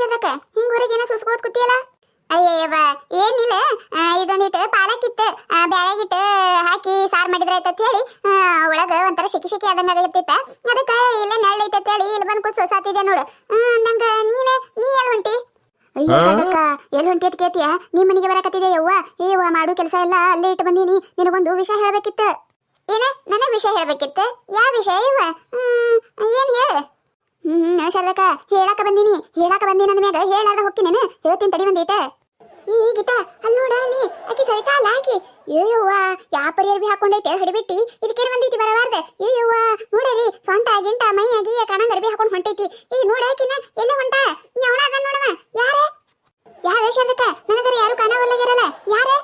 ಶರ್ದಕ್ಕ ಹಿಂಗ್ ಹೊರಗೇನ ಸುಸ್ಕೋತ್ ಕೂತಿಯಲ್ಲ? ಅಯ್ಯಯ್ಯವ ಏನಿಲ್ಲ ಇದೊಂದಿಟ್ಟು ಪಾಲಕ್ಕಿತ್ತು ಬ್ಯಾಳೆಗಿಟ್ಟು ಹಾಕಿ ಸಾರ್ ಮಾಡಿದ್ರ ಆಯ್ತತ್ ಹೇಳಿ ಒಳಗ ಒಂಥರ ಶಿಕಿ ಶಿಕಿ ಆದಂಗ ಆಗತ್ತಿತ್ತ ಅದಕ್ಕ ಇಲ್ಲ ನೆಳ್ಳ ಐತತ್ ಹೇಳಿ ಇಲ್ಲಿ ಬಂದ್ ಕೂತ್ ಸೊಸಾತಿದೆ ನೋಡು. ನಂಗ ನೀನ ನೀ ಎಲ್ ಹೊಂಟಿ ಅಯ್ಯೋ ಶರಕ್ಕ ಎಲ್ ಹೊಂಟಿ ಅಂತ ಕೇಳ್ತೀಯ? ನಿಮ್ ಮನೆಗೆ ಬರಕತ್ತಿದೆ ಯವ್ವ? ಏವ್ವ ಮಾಡು ಕೆಲಸ ಎಲ್ಲ ಅಲ್ಲೇ ಇಟ್ಟು ಬಂದೀನಿ. ನಿನಗೊಂದು ವಿಷಯ ಹೇಳ್ಬೇಕಿತ್ತು. ಏನ? ನನಗ್ ವಿಷಯ ಹೇಳ್ಬೇಕಿತ್ತು? ಯಾವ ವಿಷಯ ಇವ ಏನ್ ಹೇಳ? ಹ್ಮ್ ಶಾರದಕ್ಕ ಹೇಳಾಕ ಬಂದಿನಿ. ಹೇಳಾಕ ಬಂದಿನಿ ಅಂದ ಮ್ಯಾಗ. ಹೇಳಾರ್ದ ಹೊಕ್ಕಿನೇನು? ಹೇಳ್ತೀನಿ ತಡಿ ಒಂದೀಟ. ಈ ಗೀತಾ, ಅಲ್ಲಿ ನೋಡ, ಅಲ್ಲಿ. ಆಕಿ ಸವಿತಾ, ಅಲ್ಲ ಆಕಿ? ಅಯ್ಯವ್ವ ಯಾ ಪರಿಯರ್ ಬಿ ಹಾಕೊಂಡೈತೆ, ಹಿಡಿಬಿಟ್ಟಿ. ಇದಕ್ಕೇನು ಬಂದೈತಿ ಬರಬಾರ್ದ ಅಯ್ಯವ್ವ ನೋಡರಿ, ಸೊಂಟ, ಗಿಂಟ ಮೈ ಆಗಿ ಅರ್ಬಿ ಹಾಕೊಂಡ್ ಹೊಂಟೈತಿ. ಈ ನೋಡ ಎಲ್ಲ ಹೊಂಟ ಅದ ನೋಡವ ಯಾರೇ ಯಾರ ಶರಕ ನನಗರ ಯಾರು ಕಾಣವಲ್ಲಗಿರಲ್ಲ ಯಾರೇ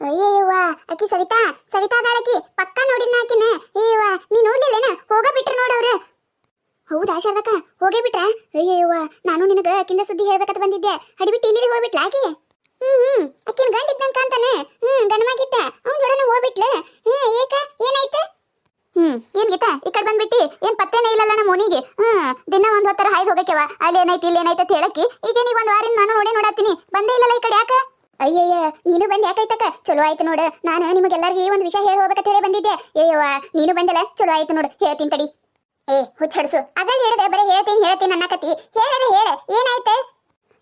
ಅಯ್ಯವ್ವ ಆಕಿ ಸವಿತಾ ಸವಿತಾ ಅದಾಳಕಿ ಪಕ್ಕ ನೋಡಿನ ಆಕಿನ ಅಯ್ಯವ್ವ ನೀ ನೋಡ್ಲಿಲ್ಲೇನ ಹೋಗ ಬಿಟ್ರು ನೋಡವ್ರು ಹೌದಾ ಶಾರದಕ್ಕ ಹೋಗೇ ಬಿಟ್ರ ಅಯ್ಯವ್ವ ನಾನು ನಿನಗ ಅಕ್ಕಿಂದ ಸುದ್ದಿ ಹೇಳ್ಬೇಕಂತ ಬಂದಿದ್ದೆ. ಹಡಿಬಿಟ್ಟು ಇಲ್ಲಿ ಹೋಗ್ಬಿಟ್ಲ ಆಕಿ? ಹ್ಮ್ ಹ್ಮ್. ಅಕ್ಕಿನ ಗಂಡ ಇದ್ದಂಕ ಅಂತಾನೆ ಹ್ಮ್ ಗಂಡಮಾಗಿದ್ದ ಅವ್ನ ಜೋಡನ ಹೋಗ್ಬಿಟ್ಲ. ಹ್ಮ್, ಏಕ, ಏನಾಯ್ತು? ಹ್ಮ್, ಏನ್ ಗೀತಾ? ಈ ಕಡೆ ಬಂದ್ಬಿಟ್ಟಿ. ಏನ್ ಪತ್ತೇನೇ ಇಲ್ಲಲ್ಲ ನಮ್ಮ ಮೋನಿಗೆ? ಹ್ಮ್, ದಿನ ಒಂದ್ ಹೊತ್ತರ ಹಾಯ್ದು ಹೋಗಕ್ಕೆವ. ಅಲ್ಲಿ ಏನಾಯ್ತು, ಇಲ್ಲಿ ಏನಾಯ್ತು ಅಂತ ಹೇಳಕ್ಕಿ. ಈಗ ನೀ ಒಂದ್ ವಾರಿಂದ ನಾನು ನೋಡೇ ನೋಡಾತೀನಿ ಬಂದೇ ಇಲ್ಲಲ್ಲ ಈ ಕಡೆ ಯಾಕ? ಅಯ್ಯಯ್ಯ, ನೀನು ಬಂದ್ ಯಾಕೈತಕ್ಕ ಚಲೋ ಆಯ್ತು ನೋಡು. ನಾನು ಈ ಒಂದು ವಿಷಯ ಹೇಳಿ ಹೋಗ್ಬೇಕಂತ ಹೇಳಿ ಬಂದಿದ್ದೆ. ಅಯ್ಯವ್ವ ನೀನು ಬಂದಲ್ಲ? ಚಲೋ ಆಯ್ತು ನೋಡು. ಹೇಳ್ತೀನಿ ತಡಿ. ಏ ಹುಚ್ಚಡ್ಸು ಅದ್ರಲ್ಲಿ ಹೇಳಿದೆ, ಬರೀ ಹೇಳ್ತೀನಿ ನನ್ನ ಕತಿ ಹೇಳದೆ ಹೇಳ. ಏನಾಯ್ತು?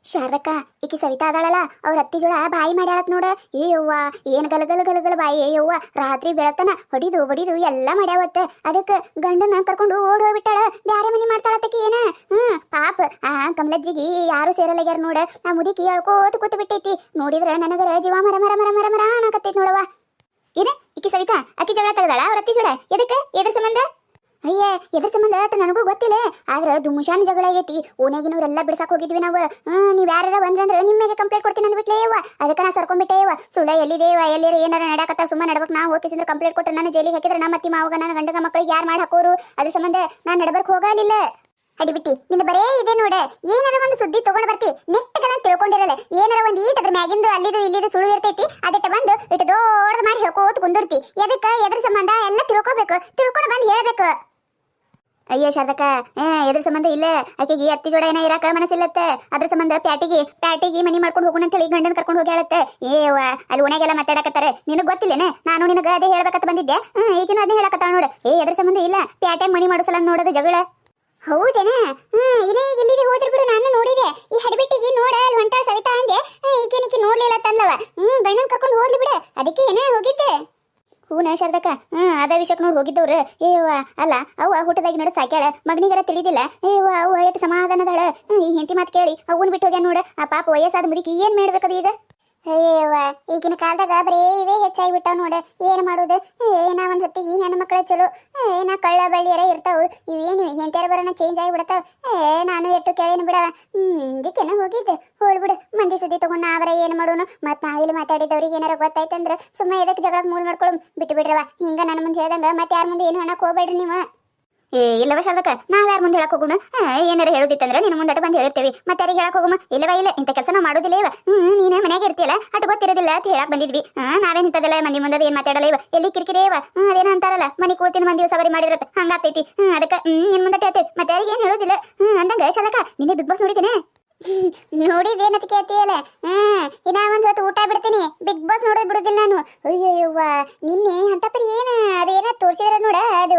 ಶಾರದಕ್ಕ, ಈಕಿ ಸವಿತಾ ಅದಾಳಲ್ಲ, ಅವ್ರ ಅತ್ತಿ ಜೋಳ ಬಾಯಿ ಮಾಡ್ಯಾಳತ್ ನೋಡ. ಏ ಯವ್ವ, ಏನ್ ಗಲಗಲ ಗಲಗಲ ಬಾಯಿ, ಏ ಯವ್ವ. ರಾತ್ರಿ ಬೆಳತನ ಹೊಡಿದು ಬಡಿದು ಎಲ್ಲ ಮಾಡ್ಯಾವತ್ತ. ಅದಕ್ಕೆ ಗಂಡನ ಕರ್ಕೊಂಡು ಓಡ್ ಹೋಗ್ಬಿಟ್ಟಾಳ. ಬ್ಯಾರೆ ಮನಿ ಮಾಡ್ತಾಳತ್ತಕಿ ಏನ? ಹ್ಮ್, ಪಾಪ. ಆ, ಕಮಲಜ್ಜಿಗೆ ಯಾರು ಸೇರಲ್ಲಗ್ಯಾರ ನೋಡ. ಆ ಮುದುಕಿ ಅಳ್ಕೋತ ಕೂತ್ ಬಿಟ್ಟೈತಿ ನೋಡಿದ್ರ ನನಗರ ಜೀವ ಮರ ಮರ ಮರ ಮರ ಮರ ಅನ್ನಕತ್ತೈತಿ ನೋಡವ್ವ. ಏನ, ಈಕಿ ಸವಿತಾ, ಅಕ್ಕಿ ಜಗಳ ತೆಗ್ದಾಳ, ಅವ್ರ ಅತ್ತಿ ಜೋಳ? ಎದಕ್ಕೆ? ಎದ್ರ ಸಂಬಂಧ? ಅಯ್ಯ, ಎದ್ರ ಸಂಬಂಧ ಅಟ್ ನನಗೂ ಗೊತ್ತಿಲ್ಲ. ಆದ್ರೆ ದುಮುಷಾನ್ ಜಗಳ ಆಗೈತಿ. ಓನ್ಯಾಗಿನವ್ರೆಲ್ಲ ಬಿಡ್ಸಕ್ ಹೋಗಿದ್ವಿ ನಾವು. ಹ್ಮ್, ನೀವ್ ಯಾರ ಅಂದ್ರೆ ನಿಮ್ಮೆಗೆ ಕಂಪ್ಲೇಂಟ್ ಕೊಡ್ತೀನಿ ಅಂದ್ಬಿಟ್ಲೇ ಯವ್ವ. ಅದಕ್ಕೆ ನಾ ಸರ್ಕೊಂಡ್ಬಿಟ್ಟೇವ ಸುಳ್ಳ ಎಲ್ಲಿದೇವ, ಎಲ್ಲಿರ, ಏನಾರ ನಡಕತ್ತ ಸುಮ್ಮನೆ ನಡ್ಬೇಕು ನಾವು ಹೋಗಿಸಿದ್ರೆ ಕಂಪ್ಲೇಂಟ್ ಕೊಟ್ಟು ನಾನು ಜೈಲಿಗೆ ಹಾಕಿದ್ರೆ ನಮ್ಮ ಅತ್ತಿ ಮಾವಾಗ, ನನ್ನ ಗಂಡಗ ಮಕ್ಕಳಿಗೆ ಯಾರು ಮಾಡಿ ಹಾಕೋರು? ಅದ್ರ ಸಂಬಂಧ ನಾನು ನಡಬರ್ಕ್ ಹೋಗಲಿಲ್ಲ. ಅಡಿಬಿಟ್ಟಿ ನಿಂದ ಬರೇ ಇದೆ ನೋಡ. ಏನಾರ ಒಂದು ಸುದ್ದಿ ತಗೊಂಡ್ ಬರ್ತಿ. ನೆಟ್ಟಗನ ತಿಳ್ಕೊಂಡಿರಲ್ಲ. ಏನಾರ ಒಂದು ಈಟ್ ಅದ್ರ ಮ್ಯಾಗಿಂದು ಅಲ್ಲಿದು ಇಲ್ಲಿದು ಸುಳು ಇರ್ತೈತಿ, ಅದಕ್ಕೆ ಬಂದು ಇಟ್ಟು ದೊಡ್ಡ ಮಾಡಿ ಹೇಳ್ಕೋತ ಕುಂದಿರ್ತಿ. ಎದಕ್ಕ ಎದ್ರ ಸಂಬಂಧ? ಎಲ್ಲ ತಿಳ್ಕೊಬೇಕು. ತಿಳ್ಕೊಂಡು ಬಂದು ಹೇಳ್ಬೇಕು. ಅಯ್ಯೋ, ಶಾರದಕ್ಕ, ಏ, ಎದ್ರ ಸಂಬಂಧ ಇಲ್ಲ. ಆಕೆಗೆ ಅತ್ತಿ ಜೋಡ ಏನ ಇರಾಕ ಮನಸ್ಸಿಲ್ಲತ್ತೆ. ಅದ್ರ ಸಂಬಂಧ ಪ್ಯಾಟಿಗೆ ಪ್ಯಾಟಿಗೆ ಮನಿ ಮಾಡ್ಕೊಂಡು ಹೋಗೋಣ ಅಂತ ಹೇಳಿ ಗಂಡನ ಕರ್ಕೊಂಡು ಹೋಗಿ ಹೇಳತ್ತೆ. ಏವ ಅಲ್ಲಿ ಉಣೆಗೆಲ್ಲ ಮಾತಾಡಕತ್ತಾರೆ. ನಿನಗ್ ಗೊತ್ತಿಲ್ಲೇನೆ? ನಾನು ನಿನಗ ಅದೇ ಹೇಳ್ಬೇಕಂತ ಬಂದಿದ್ದೆ ಹ್ಮ್ ಈಗಿನೂ ಅದೇ ಹೇಳಕತ್ತಾಳ ನೋಡು. ಏ, ಎದ್ರ ಸಂಬಂಧ ಇಲ್ಲ. ಪ್ಯಾಟ್ಯಾಗ ಮನಿ ಮಾಡಿಸಲ್ಲ ನೋಡೋದು ಜಗಳ. ಹೌದೇನಾ? ಹ್ಮ್, ಇದೇ ಈಗ ಇಲ್ಲಿಗೆ ಹೋದ್ರ ಬಿಡು, ನಾನು ನೋಡಿದೆ. ಈ ಹಡಬಿಟ್ಟಿಗೆ ನೋಡ, ಅಲ್ಲಿ ಹೊಂಟಾಳ ಸವಿತಾ ಅಂದೆ. ಈಗೇನಿಕ್ಕೆ ನೋಡ್ಲಿಲ್ಲ ತಂದವ. ಹ್ಮ್, ಗಂಡನ ಕರ್ಕೊಂಡು ಹೋಗ್ಲಿ ಬಿಡು. ಅದಕ್ಕೆ ಏನೇ ಹೋಗಿದ್ದೆ? ಹೂನ ಶಾರದಕ್ಕ ಹ್ಞೂ ಅದೇ ವಿಷಯಕ್ಕೆ ನೋಡಿ ಹೋಗಿದ್ದವ್ರು. ಏವ ಅಲ್ಲ, ಅವ್ವ ಹುಟ್ಟದಾಗಿ ನೋಡ ಸಾಕ್ಯಾಳ. ಮಗನಿಗರ ತಿಳಿದಿಲ್ಲ. ಏವ ಅವ್ವ ಎಷ್ಟು ಸಮಾಧಾನದಾಳ ಈ ಹೆಂಡತಿ ಮಾತು ಕೇಳಿ ಅವನ್ ಬಿಟ್ಟು ಹೋಗ್ಯಾನ ನೋಡ. ಆ ಪಾಪ ವಯಸ್ಸಾದ ಮುದುಕಿ ಏನು ಮಾಡ್ಬೇಕದು ಈಗ? ಅಯ್ಯವ್ವ ಈಗಿನ ಕಾಲದಾಗ ಬರೀ ಇವೇ ಹೆಚ್ಚಾಗಿ ಬಿಟ್ಟಾವ ನೋಡ. ಏನ್ ಮಾಡೋದು? ಏನ ಒಂದ್ ಹೊತ್ತಿಗೆ ಹೆಣ್ಣು ಮಕ್ಕಳ ಚಲೋ. ಏನ ಕಳ್ಳ ಬಳ್ಳಿಯರ ಇರ್ತಾವು. ಇವೇನು ಹೆಂತಾರ ಬರೋಣ ಚೇಂಜ್ ಆಗಿ ಬಿಡತಾವ ಏ, ನಾನು ಎಟ್ಟು ಕೇಳಿನ ಬಿಡವ. ಹ್ಮ್, ಇದಕ್ಕೆನ ಹೋಗಿದ್ದೆ. ಹೋಳ್ಬಿಡು ಮಂದಿ ಸುದ್ದಿ ತಗೊಂಡ್ ನಾವರ ಏನ್ ಮಾಡೋನು? ಮತ್ ನಾವಿಲ್ಲಿ ಮಾತಾಡಿದವ್ರಿಗೆ ಏನಾರ ಗೊತ್ತಾಯ್ತಂದ್ರ ಸುಮ್ಮನೆ ಎದಕ್ಕೆ ಜಗಳ ಮೂಲ್ ಮಾಡ್ಕೊಳ್ಳು ಬಿಟ್ಟು ಬಿಡ್ರವ ಹಿಂಗ ನನ್ನ ಮುಂದೆ ಹೇಳ್ದಂಗ ಮತ್ತೆ ಯಾರ ಮುಂದೆ ಏನು ಅನ್ನಕ್ ಹೋಗ್ಬೇಡ್ರಿ ನೀವು. ಇಲ್ಲವ ಶಾಲಕ ನಾವ್ ಯಾರ ಮುಂದೆ ಹೇಳಕ್ ಹೋಗೋಣ? ಏನಾರ ಹೇಳುದಿತ್ತಂದ್ರೆ ನಿನ್ನ ಮುಂದಟ ಬಂದು ಹೇಳಿರ್ತೇವೆ. ಮತ್ತೆ ಯಾರಿಗೆ ಹೇಳಕ್ ಹೋಗುಮ? ಇಲ್ಲವ, ಇಲ್ಲ ಇಂತ ಕೆಲಸ ನಾವು ಮಾಡೋದಿಲ್ಲ ಇವ. ಹ್ಮ್ ನೀನೇ ಮನ್ಯಾಗ ಇರ್ತಿಯಲ್ಲ, ಅಟ್ ಗೊತ್ತಿರೋದಿಲ್ಲ ಅಂತ ಹೇಳಕ್ ಬಂದಿದ್ವಿ. ನಾವೇನ್ ಇಂತದಲ್ಲ ಮಂದಿ ಮುಂದೆ ಏನ್ ಮಾತಾಡಲ್ಲ ಇವ. ಎಲ್ಲಿ ಕಿರಿಕಿರಿ ಇವ? ಅದೇನ ಅಂತಾರಲ್ಲ, ಮನಿ ಕೂತಿನ ಮಂದಿ ಸವಾರಿ ಮಾಡಿರತ್ತೆ ಹಂಗಾಗ್ತೈತಿ ಹ್ಮ್, ಅದಕ್ಕೆ, ಹ್ಮ್, ನಿನ್ ಮುಂದೆ ಹೇಳ್ತೇವೆ. ಮತ್ತೆ ಯಾರಿಗೆ ಏನ್ ಹೇಳೋದಿಲ್ಲ? ಹ್ಮ್, ಅಂದಂಗ ಶಾಲಕ ನಿನ್ನೆ ಬಿಗ್ ಬಾಸ್ ನೋಡಿದ್ದೇನೆ. ನೋಡಿದೇನಂತ ಕೇಳ್ತೀಯಲ್ಲ? ಹ್ಮ್, ಇನ್ನ ಒಂದ್ ಊಟ ಬಿಡ್ತೀನಿ. ಬಿಗ್ ಬಾಸ್ ನೋಡೋದ್ ಬಿಡುದಿಲ್ಲ ನಾನು. ಅಯ್ಯೋ ನಿನ್ನೆ ಅಂತ ಪರಿ ಏನ, ಅದೇನ ತೋರ್ಸಿದ್ರ ನೋಡ, ಅದು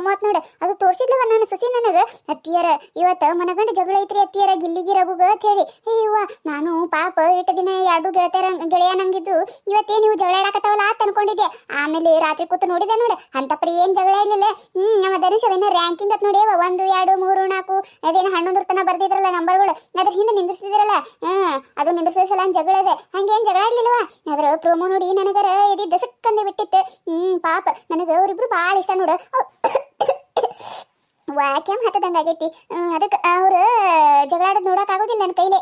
ಅದೇನೋ ನೋಡ. ಅದು ತೋರ್ಸಿದ್ಲವ ನಾನು ಸಸಿ ನನಗ? ಅತ್ತಿಯರ, ಇವತ್ತು ಮನಗಂಡ ಜಗಳ ಐತ್ರಿ ಅತ್ತಿಯರ, ಗಿಲ್ಲಿಗಿ ರಘುಗ ಅಂತ ಹೇಳಿ. ಅಯ್ಯವ್ವ ನಾನು ಪಾಪ ಇಟ್ಟ ದಿನ ಎರಡು ಗೆಳತಿಯರ, ಗೆಳೆಯ ನಂಗಿದ್ದು, ಇವತ್ತೇ ನೀವು ಜಗಳ ಆಡಕತ್ತಾವಲ್ಲ ಅಂತ ಅನ್ಕೊಂಡಿದ್ದೆ. ಆಮೇಲೆ ರಾತ್ರಿ ಕೂತು ನೋಡಿದೆ ನೋಡ. ಅಂತ ಪರಿ ಏನ್ ಜಗಳ ಇರಲಿಲ್ಲ ಹ್ಮ್, ನಮ್ಮ ಧನುಷವೇನ ರ್ಯಾಂಕಿಂಗ್ ಅತ್ ನೋಡಿ ಒಂದು, ಎರಡು, ಮೂರು, ನಾಲ್ಕು, ಅದೇನು ಹನ್ನೊಂದು ತನ ಬರ್ದಿದ್ರಲ್ಲ ನಂಬರ್ಗಳು ಅದ್ರ ಹಿಂದೆ ನಿಂದ್ರಿಸಿದಿರಲ್ಲ ಹ್ಮ್ ಅದು ನಿಂದ್ರಿಸೋ ಸಲ ಜಗಳ ಇದೆ. ಹಂಗೇನ್ ಜಗಳ ಆಡ್ಲಿಲ್ವಾ? ಅದ್ರ ಪ್ರೋಮೋ ನೋಡಿ ನನಗರ ಇದು ದಸಕ್ಕಂದು ಬಿಟ್ಟಿತ್ತು. ಹ್ಮ್, ಪಾಪ, ನನಗ ಅವ್ರಿಬ್ರು ಭಾಳ ಇಷ್ಟ ನೋಡು. ವಾಕ್ಯಮ್ ಹತ್ತದಂಗ ಆಗೈತಿ ಅದಕ್ಕೆ ಅವ್ರು ಜಗಳ ನೋಡೋಕ್ಕಾಗೋದಿಲ್ಲ ನನ್ನ ಕೈಲೇ.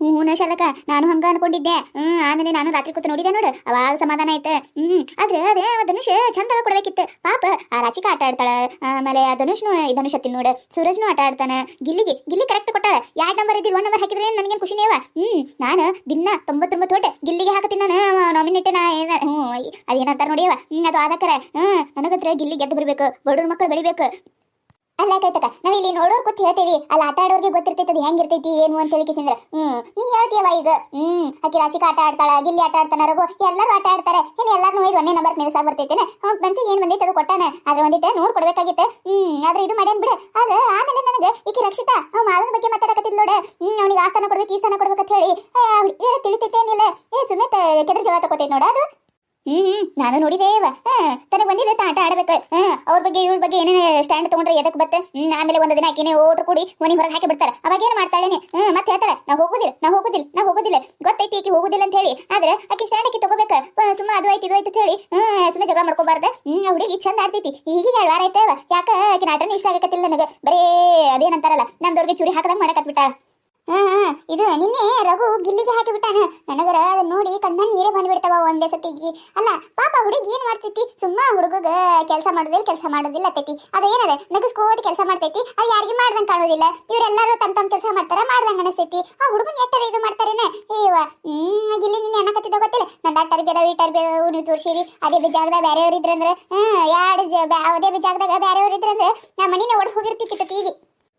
ಹ್ಞೂ ಶಾಲಕ, ನಾನು ಹಂಗ ಅನ್ಕೊಂಡಿದ್ದೆ. ಹ್ಮ್, ಆಮೇಲೆ ನಾನು ರಾತ್ರಿ ಕೂತು ನೋಡಿದೆ ನೋಡು, ಅವಾಗ ಸಮಾಧಾನ ಆಯ್ತು. ಹ್ಮ್ ಆದ್ರೆ ಅದೇ ಧನುಷ್ ಚಂದ ಕೊಡ್ಬೇಕಿತ್ತು. ಪಾಪ, ಆ ರಾಚಿಕ ಆಟ ಆಡ್ತಾಳ, ಆಮೇಲೆ ಆ ಧನುಷ್ನು ಧನುಷ್ ನೋಡು, ಸೂರಜ್ನು ಆಟ ಆಡ್ತಾನ, ಗಿಲ್ಲಿಗೆ, ಗಿಲ್ಲಿ ಕರೆಕ್ಟ್ ಕೊಟ್ಟಾಳ. ಎರಡು ನಂಬರ್ ಇದ್ದಿಲ್ಲ ಒನ್ ನಂಬರ್ ಹಾಕಿದ್ರೆ ನನಗೇನು ಖುಷಿನೇವ ಹ್ಮ್, ನಾನು ದಿನ ತೊಂಬತ್ತೊಂಬತ್ತು ಹೊಟ್ಟೆ ಗಿಲ್ಲಿಗೆ ಹಾಕತ್ತೀನಿ ನಾನು ನಾಮಿನೇಟ್ ನಾ ಏನ, ಹ್ಞೂ, ಅದೇನಂತಾರ ನೋಡಿಯವ ಹ್ಮ್, ಅದು ಆದಕರ ಹ್ಮ್, ನನಗತ್ರ ಗಿಲ್ಲಿ ಗೆದ್ದು ಬರ್ಬೇಕು, ಬಡವ್ರ ಮಕ್ಕಳು ಬೆಳಿಬೇಕು. ಅಲ್ಲ ಕೈತಕ ನಾವ್ ಇಲ್ಲಿ ನೋಡೋರ್ ಕೂತ್ ಹೇಳ್ತೇವಿ. ಅಲ್ಲಿ, ಆಟ ಆಡೋರ್ಗೆ ಗೊತ್ತಿರ್ತೈತಿ ಅದು ಹೆಂಗಿರ್ತೈತಿ ಏನು ಅಂತ ಹೇಳಿ ಕಿಸಿಂದ್ರ. ಹ್ಮ್, ನೀ ಹೇಳ್ತೀಯವ ಈಗ. ಹ್ಮ್ ಅಕ್ಕಿ ರಾಶಿಕ ಆಟ ಆಡ್ತಾಳ, ಗಿಲ್ಲಿ ಆಟ ಆಡ್ತಾನ ಎಲ್ಲರೂ ಆಟ ಆಡ್ತಾರೆ. ಇನ್ನು ಎಲ್ಲಾರ್ನು ಇದು ಒಂದೇ ನಂಬರ್ ನಿಲ್ಸಾಕ್ ಬರ್ತೈತೇನೆ ಅವ್ನ ಮನ್ಸಿಗೆ ಏನ್ ಬಂದೈತೆ ಅದು ಕೊಟ್ಟಾನ. ಅದ್ರ ಒಂದಿಟ್ಟು ನೋಡ್ ಕೊಡ್ಬೇಕಾಗಿತ್ತು. ಹ್ಮ್, ಆದ್ರೆ ಇದು ಮಾಡ್ಯಾನ್ ಬಿಡು. ಆದ್ರೆ ಆಮೇಲೆ ನನಗೆ ಈಕಿ ರಕ್ಷಿತ ಅವ್ ಮಾಳನ ಬಗ್ಗೆ ಮಾತಾಡಕತ್ತಿದ್ ನೋಡ. ಹ್ಮ್, ಅವ್ನಿಗೆ ಆ ಸ್ಥಾನ ಕೊಡ್ಬೇಕು, ಈ ಸ್ಥಾನ ಕೊಡ್ಬೇಕಂತ ಹೇಳಿ. ತಿಳಿತೈತೆ ಏನಿಲ್ಲ ಏ ಸುಮೇತ ಕೆದ್ರ ಜಗಳ ತಗೋತೈತಿ ನೋಡ, ಅದು. ಹ್ಮ್ ನಾನು ನೋಡಿದೇವ ತನಗೆ ಬಂದಿದೆ ಆಟ ಆಡ್ಬೇಕು. ಅವ್ರ ಬಗ್ಗೆ ಇವ್ರ ಬಗ್ಗೆ ಏನೇನು ಸ್ಟ್ಯಾಂಡ್ ತಗೊಂಡ್ರೆ ಎದಕ್ ಬತ್ತೆ? ಆಮೇಲೆ ಒಂದು ದಿನ ಆಕಿನೇ ಓಟ್ರು ಕೂಡಿ ಮನಿ ಹೊರಗೆ ಹಾಕಿ ಬಿಡ್ತಾರ ಅವಾಗ ಏನ್ ಮಾಡ್ತಾಳೇನೆ? ಮತ್ತೆ ಹೇಳ್ತಾಳೆ ನಾ ಹೋಗುದಿಲ್ಲ ನಾ ಹೋಗುದಿಲ್ಲ ನಾ ಹೋಗುದಿಲ್ಲ. ಗೊತ್ತೈತಿ ಈಕಿ ಹೋಗುದಿಲ್ಲ ಅಂತ ಹೇಳಿ. ಆದ್ರೆ ಆಕಿ ಸ್ಟ್ಯಾಂಡ್ ಆಕಿ ತಗೋಬೇಕ. ಸುಮ್ಮ ಅದು ಆಯ್ತು, ಇದು ಆಯ್ತು ಹೇಳಿ ಸುಮ್ಮನೆ ಜಗಳ ಮಾಡ್ಕೋಬಾರ್ದ. ಹ್ಮ್ ಹುಡುಗಿ ಚಂದ ಆಡ್ತೈತಿ. ಈಗ ಎರಡು ವಾರ ಆಯ್ತವ. ಯಾಕ ಆಕಿನ ಆಟನೇ ಇಷ್ಟ ಆಗಕತ್ತಿಲ್ಲ ನನಗೆ? ಬರೇ ಅದೇನಂತಾರಲ್ಲ, ನಮ್ದವ್ರಿಗೆ ಚೂರಿ ಹಾಕದಂಗ್ ಮಾಡಕತ್ಬಿಟ್ಟ. ಹಾ ಇದು ನಿನ್ನೆ ರಘು ಗಿಲ್ಲಿಗೆ ಹಾಕಿ ಬಿಟ್ಟಾನ. ನನಗರ ಅದನ್ನ ನೋಡಿ ಕಣ್ಣ ನೀರೇ ಬಂದ್ಬಿಡ್ತಾವ ಒಂದೇ ಸತಿಗೆ. ಅಲ್ಲ, ಪಾಪ ಹುಡುಗಿ ಏನ್ ಮಾಡ್ತೈತಿ? ಸುಮ್ಮ ಹುಡುಗಗ ಕೆಲಸ ಮಾಡೋದಿಲ್ಲ ಕೆಲಸ ಮಾಡೋದಿಲ್ಲ ಅತ್ತೈತಿ ಅದೇನದ? ನಗಸ್ಕೋತಿ ಕೆಲಸ ಮಾಡ್ತೈತಿ. ಅದು ಯಾರಿಗೆ ಮಾಡ್ದಂಗ್ ಕಾಣೋದಿಲ್ಲ. ಇವರೆಲ್ಲರೂ ತಮ್ಮ ತಮ್ಮ ಕೆಲಸ ಮಾಡ್ತಾರ, ಮಾಡ್ದಂಗ ಅನಸ್ತೈತಿ. ಆ ಹುಡುಗನ್ ಎಟ್ಟರ ಇದು ಮಾಡ್ತಾರೇನೆ? ಏವ, ಹ್ಮ್, ಗಿಲ್ಲಿ ನಿನ್ನೆ ಅನ್ನಕತ್ತಿದ್ದ ಗೊತ್ತಿಲ್ಲ. ಟರ್ಬಿ ಅದಾವ ಈ ಟರ್ಬಿ ತೋರ್ಸಿರಿ ನೀವು ತೋರಿಸಿರಿ. ಅದೇ ಬಿಜಾಗದಾಗ ಬೇರೆಯವ್ರು ಇದ್ರಂದ್ರೆ ಹ್ಮ್ ಎರಡು ಅದೇ ಬಿಜಾಗದಾಗ ಬೇರೆಯವ್ರು ಇದ್ರಂದ್ರೆ ನಮ್ಮ ಮನಿನೇ ಒಡ್ ಹೋಗಿರ್ತಿತ್ತು ಈಗ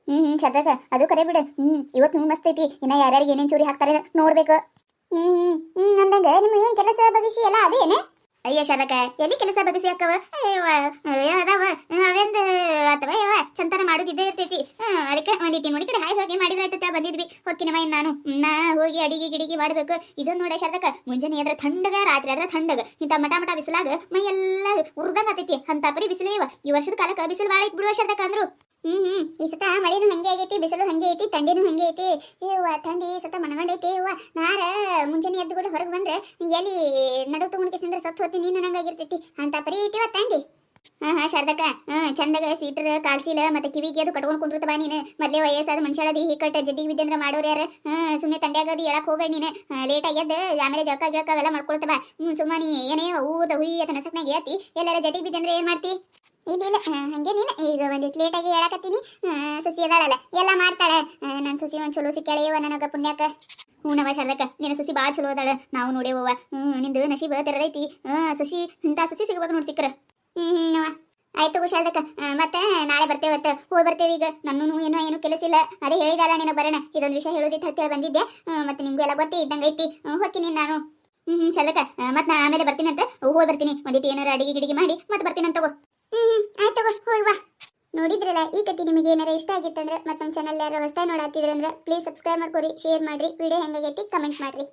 ಹ್ಮ್ ಹ್ಮ್ ಸದ್ಯಕ ಅದು ಕರೆ ಬಿಡು. ಹ್ಮ್ ಇವತ್ತು ನೀವು ಮಸ್ತ್ ಐತಿ. ಇನ್ನ ಯಾರ್ಯಾರಿಗೆ ಏನೇನ್ ಚೂರಿ ಹಾಕ್ತಾರೆ ನೋಡ್ಬೇಕು. ಹ್ಮ್ ಹ್ಮ್ ಹ್ಮ್, ಅಂದಂಗ ನಿಮ್ಮ ಏನ್ ಕೆಲಸ ಬಗಿಸಿ ಎಲ್ಲ ಅದೇನೆ? ಅಯ್ಯ ಶರಕ, ಎಲ್ಲಿ ಕೆಲಸ ಬಗಿಸಿ ಅಕ್ಕವ? ಅದಾವ ಅವೆಂದ ಅಥವಾ ಯಾವ ಚಂತನ ಮಾಡುದಿದ್ದೇ ಇರ್ತೈತಿ. ಅದಕ್ಕೆ ಒಂದಿಟ್ಟು ನೋಡಿ ಕಡೆ ಹಾಯ್ ಹೋಗಿ ಮಾಡಿದ್ರೆ ಆಯ್ತತ್ತ ಬಂದಿದ್ವಿ. ಹೊಕ್ಕಿನ ಮೈ ನಾನು. ನಾ ಹೋಗಿ ಅಡಿಗೆ ಗಿಡಿಗೆ ಮಾಡ್ಬೇಕು. ಇದು ನೋಡ ಶಾರದಕ ಮುಂಜಾನೆ ಆದ್ರೆ ಥಂಡಗ, ರಾತ್ರಿ ಆದ್ರೆ ಥಂಡಗ. ಇಂಥ ಮಟ ಮಟ ಬಿಸಿಲಾಗ, ಮೈ ಎಲ್ಲ ಉರ್ದಂಗ ಆತೈತಿ. ಅಂತ ಪರಿ ಇವ. ಈ ವರ್ಷದ ಕಾಲಕ್ಕೆ ಬಿಸಿಲು ಭಾಳ ಐತ್ ಬಿಡುವ ಶರಕ ಅಂದ್ರು. ಹ್ಮ್ ಹ್ಮ್, ಈ ಸತ ಮಳೆನೂ ಹಂಗೆ ಆಗೈತಿ ಬಿಸಿಲು ಹಂಗೆ ಐತಿ ತಂಡಿನೂ ಹಂಗೆ ಐತಿ. ಇವ ತಂಡಿ ಸತ ಮನಗಂಡೈತಿ ಇವ ನಾರ ಮುಂಜಾನೆ ಎದ್ದು ಕೂಡ ಹೊರಗೆ ಬಂದ್ರೆ, ಎಲ್ಲಿ ನಡು ತಗೊಂಡ್ಕೆಸಂದ್ರೆ ಸತ್ತು ಹೋತಿ ನೀನು ನಂಗಾಗಿರ್ತೈತಿ ಅಂತ ಪರಿ ಐತಿವ ಥಂಡಿ ಹಾ ಹಾ, ಶಾರದಕ್ಕ. ಹಾ, ಚಂದಾಗ, ಸೀಟರ್ ಕಾಲ್ಚೀಲ ಮತ್ತೆ ಕಿವಿಗೆ ಅದು ಕಟ್ಕೊಂಡು ಕುಂದ್ರತ ಬಾ ನೀನು. ಮೊದಲೇ ವಯಸ್ಸಾದ ಮನುಷ್ಯಳದಿ ಕಟ್ಟ ಜಡ್ಡಿಗೆ ಬಿದ್ದಂದ್ರ ಮಾಡೋರು ಯಾರು? ಹಾ ಸುಮ್ಮನೆ ತಂಡ್ಯಾಗದಿ ಹೇಳಕ್ ಹೋಗ್ಬೇಡ ನೀನು. ಲೇಟ್ ಆಗ್ಯದ ಆಮೇಲೆ ಜಳಕ ಗಿಳಕ ಅವೆಲ್ಲ ಮಾಡ್ಕೊಳ್ತ ಬಾ. ಹ್ಮ್ ಸುಮ್ಮ ನೀ ಏನೇ ಊದ ಹುಯಿ ಅಂತ ನಸಕ್ನಾಗ ಏತಿ ಎಲ್ಲಾರ ಜಡ್ಡಿಗೆ ಬಿದ್ದಂದ್ರೆ ಏನು ಮಾಡ್ತಿ? ಇಲ್ಲ ಇಲ್ಲ. ಹಂಗೆ ಹಂಗೇನಿಲ್ಲ ಈಗ ಒಂದಿಟ್ಟು ಲೇಟಾಗಿ ಹೇಳಕತ್ತೀನಿ. ಸುಸಿ ಅದಾಳಲ್ಲ. ಎಲ್ಲ ಮಾಡ್ತಾಳೆ. ನನ್ನ ಸುಸಿ ಒಂದು ಚಲೋ ಸಿಕ್ಕಾಳೆಯವ ನನಗ ಪುಣ್ಯಕ ಹೂನವ ಶಾರದಕ್ಕ. ನಿನ್ನ ಸಸಿ ಭಾಳ ಚಲೋ ಅದಾಳ. ನಾವು ನೋಡೇವವ ನಿಂದು ನಶೀಬ ತೆರದೈತಿ. ಸುಸಿ ಇಂಥ ಸುಸಿ ಸಿಗ್ಬೇಕು ನೋಡಿ ಸಿಕ್ಕ್ರ. ಹ್ಞೂ ಆಯ್ತು ಶಾರದಕ್ಕ. ಮತ್ತೆ ನಾಳೆ ಬರ್ತೇವತ್ತ ಹೋಗಿ ಬರ್ತೇವೆ ಈಗ. ನನ್ನೂ ಏನೋ, ಏನು ಕೆಲಸ ಇಲ್ಲ. ಅದೇ ಹೇಳಿದಾಳ ನಿನಗೆ ಬರೋಣ. ಇದೊಂದು ವಿಷಯ ಹೇಳೋದಿತ್ತು ಹೇಳ್ತೇಳಿ ಬಂದಿದ್ದೆ ಮತ್ತೆ ನಿಮಗೂ ಎಲ್ಲ ಗೊತ್ತೇ ಇದ್ದಂಗೆ ಐತಿ. ಹೋಗ್ತೀನಿ ನಾನು. ಹ್ಞೂ ಶಾರದಕ್ಕ. ಮತ್ತೆ ಆಮೇಲೆ ಬರ್ತೀನಿ ಅಂತ. ಹೋಗಿ ಬರ್ತೀನಿ. ಒಂದಿಟ್ಟು ಏನಾರು ಅಡಿಗೆ ಗಿಡಿಗೆ ಮಾಡಿ, ಮತ್ತೆ ಬರ್ತೀನಿ ಅಂತ ತಗೋ. ಬಾ. ನೋಡಿದ್ರಲ್ಲ, ಈ ಕತೆ ನಿಮಗೆ ಏನಾರ ಇಷ್ಟ ಆಗಿತ್ತಂದ್ರೆ ಮತ್ತೆ ಚಾನಲ್ ಯಾರು ಹೊಸ ನೋಡಾತಿದ್ರಂದ್ರೆ ಪ್ಲೀಸ್ ಸಬ್ಸ್ಕ್ರೈಬ್ ಮಾಡ್ಕೊರಿ ಶೇರ್ ಮಾಡ್ರಿ ವಿಡಿಯೋ ಹೆಂಗಾಗೈತಿ ಕಮೆಂಟ್ ಮಾಡ್ರಿ.